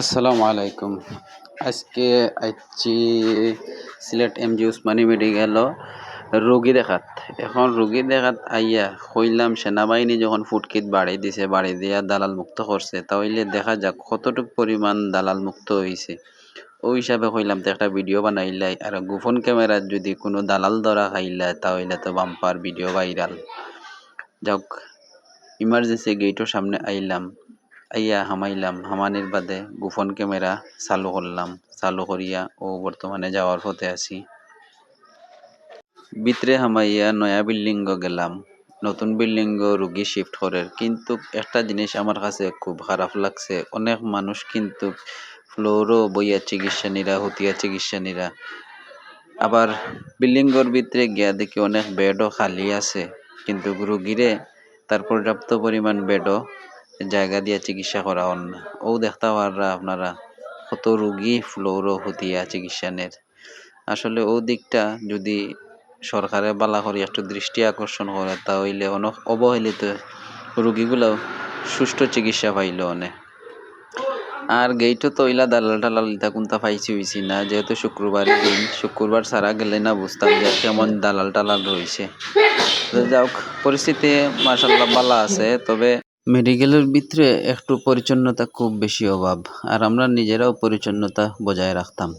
আসসালামু আলাইকুম। আজকে আইছি Sylhet M G Osmani medical রোগী দেখাত। এখন রোগী দেখাত আইয়া কইলাম, সেনাবাহিনী যখন ফুটকিত বাড়ি দিছে, বাড়ি দিয়া দালাল মুক্ত করছে, তাহলে দেখা যাক কতটুক পরিমাণ দালাল মুক্ত হয়েছে ওই হিসাবে কইলাম, তো একটা ভিডিও বানাইলাই, আর গোপন ক্যামেরার যদি কোনো দালাল ধরা খাইলা, তাহলে তো বাম্পার ভিডিও ভাইরাল। যাক, ইমার্জেন্সি গেটের সামনে আইলাম। আইয়া হামাইলাম, হামানির বাদে গোপন ক্যামেরা চালু করলাম, চালু করিয়া ও বর্তমানে যাওয়ার পথে আছি। ভিতরে হামাইয়া নয়া বিল্ডিং গেলাম। নতুন বিল্ডিং রুগী শিফট করে, কিন্তু একটা জিনিস আমার কাছে খুব খারাপ লাগছে। অনেক মানুষ কিন্তু ফ্লোরও বইয়া চিকিৎসা নিরা, হতিয়া চিকিৎসা নিরা। আবার বিল্ডিংয়ের ভিতরে গিয়া দেখি অনেক বেডও খালি আছে, কিন্তু রুগীরে তার পর্যাপ্ত পরিমাণ বেডও জায়গা দিয়ে চিকিৎসা করা হন না ও দেখতে পাররা আপনারা কত রুগী ফ্লোরও হতিয়া চিকিৎসা নের আসলে ও দিকটা যদি সরকারে বালা করে একটু দৃষ্টি আকর্ষণ করে তাহলে অনেক অবহেলিত রুগীগুলো সুষ্ঠু চিকিৎসা পাইল অনেক আর গেইটও তো ইলা দালাল টালাল ইতা কোনটা পাইছি হইছি না, যেহেতু শুক্রবার দিন, শুক্রবার ছাড়া গেলে না বুঝতাম যে কেমন দালাল টালাল রয়েছে তো যাওক, পরিস্থিতি মার্শাল্লাহ ভালো আছে, তবে মেডিকেলের ভিতরে একটু পরিচ্ছন্নতা খুব বেশি অভাব আর আমরা নিজেরাও পরিচ্ছন্নতা বজায় রাখতাম।